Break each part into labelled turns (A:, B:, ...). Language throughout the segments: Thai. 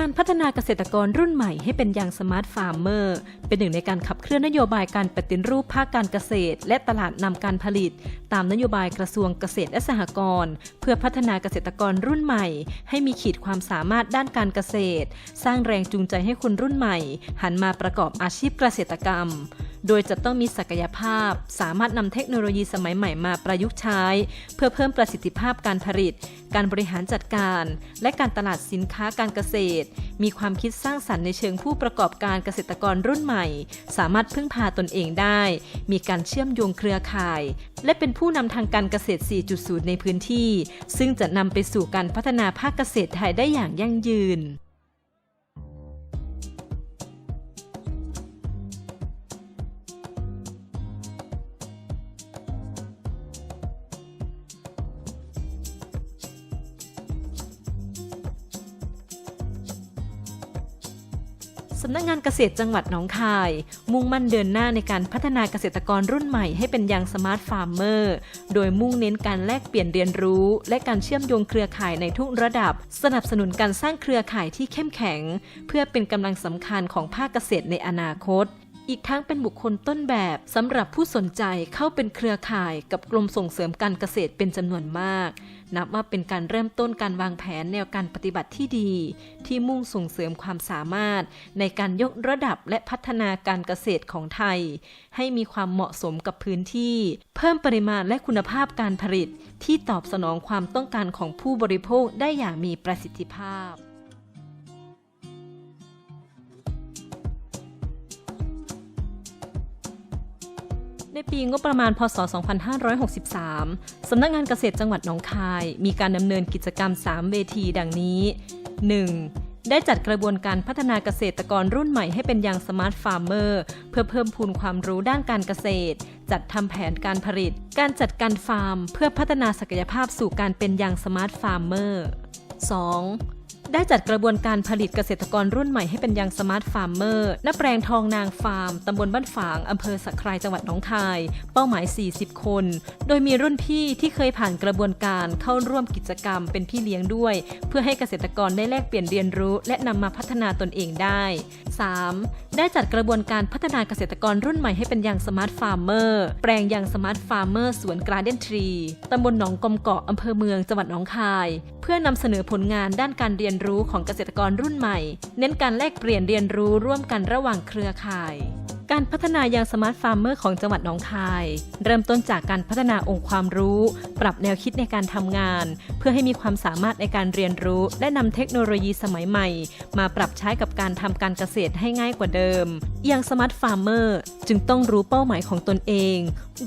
A: การพัฒนาเกษตรกรรุ่นใหม่ให้เป็นอย่างสมาร์ทฟาร์มเมอร์ เป็นหนึ่งในการขับเคลื่อนนโยบายการปฏิรูปภาคการเกษตร และตลาดนำการผลิต ตามนโยบายกระทรวงเกษตรและสหกรณ์เพื่อพัฒนาเกษตรกรรุ่นใหม่ ให้มีขีดความสามารถด้านการเกษตร สร้างแรงจูงใจให้คนรุ่นใหม่ หันมาประกอบอาชีพเกษตรกรรม โดยจะต้องมีศักยภาพ สามารถนำเทคโนโลยีสมัยใหม่มาประยุกต์ใช้ เพื่อเพิ่มประสิทธิภาพการผลิต การบริหารจัดการ และการตลาดสินค้าการเกษตร มีความคิดสร้างสรรค์ในเชิงผู้ประกอบการเกษตรกรรุ่นใหม่ สามารถพึ่งพาตนเองได้ มีการเชื่อมโยงเครือข่าย และเป็นผู้นำทางการเกษตร 4.0 ในพื้นที่ ซึ่งจะนำไปสู่การพัฒนาภาคเกษตรไทยได้อย่างยั่งยืน สำนักงานเกษตรจังหวัดหนองคาย มุ่งมั่นเดินหน้าในการพัฒนาเกษตรกรรุ่นใหม่ให้เป็นอย่างสมาร์ทฟาร์มเมอร์ โดยมุ่งเน้นการแลกเปลี่ยนเรียนรู้ และการเชื่อมโยงเครือข่ายในทุกระดับ สนับสนุนการสร้างเครือข่ายที่เข้มแข็ง เพื่อเป็นกำลังสำคัญของภาคเกษตรในอนาคต อีกทั้งเป็นบุคคลต้นแบบสำหรับผู้สนใจเข้าเป็นเครือข่ายกับกรมส่งเสริมการเกษตรเป็นจำนวนมาก นับว่าเป็นการเริ่มต้นการวางแผนแนวการปฏิบัติที่ดี ที่มุ่งส่งเสริมความสามารถ ในการยกระดับและพัฒนาการเกษตรของไทย ให้มีความเหมาะสมกับพื้นที่ เพิ่มปริมาณและคุณภาพการผลิต ที่ตอบสนองความต้องการของผู้บริโภคได้อย่างมีประสิทธิภาพ ในปีงบประมาณพศ 2563 สำนักงานเกษตรจังหวัดหนองคาย มีการดำเนินกิจกรรม 3 เวทีดังนี้ 1. ได้จัดกระบวนการพัฒนาเกษตรกรรุ่นใหม่ให้เป็นอย่างสมาร์ทฟาร์มเมอร์เพื่อเพิ่มพูนความรู้ด้านการเกษตร จัดทำแผนการผลิต การจัดการฟาร์ม เพื่อพัฒนาศักยภาพสู่การเป็นอย่างสมาร์ทฟาร์มเมอร์ 2. ได้จัดกระบวนการผลิตเกษตรกรรุ่นใหม่ให้เป็นยังสมาร์ทฟาร์มเมอร์ณแปลงทองนางฟาร์ม ตำบลบ้านฝาง อำเภอสักครจังหวัดหนองคาย เป้าหมาย 40 คน โดยมีรุ่นพี่ที่เคยผ่านกระบวนการเข้าร่วมกิจกรรมเป็นพี่เลี้ยงด้วย เพื่อให้เกษตรกรได้แลกเปลี่ยนเรียนรู้ และนำมาพัฒนาตนเองได้ 3. ได้จัดกระบวนการพัฒนาเกษตรกรรุ่นใหม่ให้เป็นยังสมาร์ทฟาร์มเมอร์ แปลงยังสมาร์ทฟาร์มเมอร์สวนกราเดนทรี ตำบลหนองกอมเกาะอำเภอเมืองจังหวัดหนองคาย เพื่อนำเสนอผลงานด้านการเรียนรู้ของเกษตรกรรุ่นใหม่ เน้นการแลกเปลี่ยนเรียนรู้ร่วมกันระหว่างเครือข่าย การพัฒนายังสมาร์ทฟาร์มเมอร์ของจังหวัดหนองคาย เริ่มต้นจากการพัฒนาองค์ความรู้ ปรับแนวคิดในการทำงาน เพื่อให้มีความสามารถในการเรียนรู้ และนำเทคโนโลยีสมัยใหม่ มาปรับใช้กับการทำการเกษตรให้ง่ายกว่าเดิมยังสมาร์ทฟาร์มเมอร์จึงต้องรู้เป้าหมายของตนเอง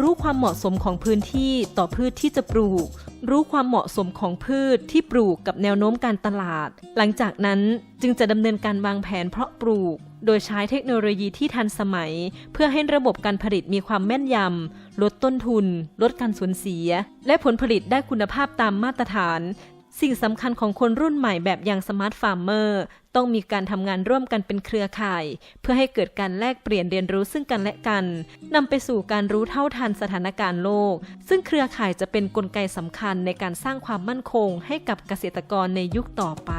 A: รู้ความเหมาะสมของพื้นที่ต่อพืชที่จะปลูก รู้ความเหมาะสมของพืชที่ปลูกกับแนวโน้มการตลาด หลังจากนั้นจึงจะดำเนินการวางแผนเพาะปลูก โดยใช้เทคโนโลยีที่ทันสมัย เพื่อให้ระบบการผลิตมีความแม่นยำ ลดต้นทุน ลดการสูญเสีย และผลผลิตได้คุณภาพตามมาตรฐาน สิ่งสำคัญของคนรุ่นใหม่แบบอย่างสมาร์ทฟาร์มเมอร์ต้องมีการทำงานร่วมกันเป็นเครือข่าย เพื่อให้เกิดการแลกเปลี่ยนเรียนรู้ซึ่งกันและกันนำไปสู่การรู้เท่าทันสถานการณ์โลก ซึ่งเครือข่ายจะเป็นนกลไกสำคัญในการสร้างความมั่นคงให้กับเกษตรกรในยุคต่อไป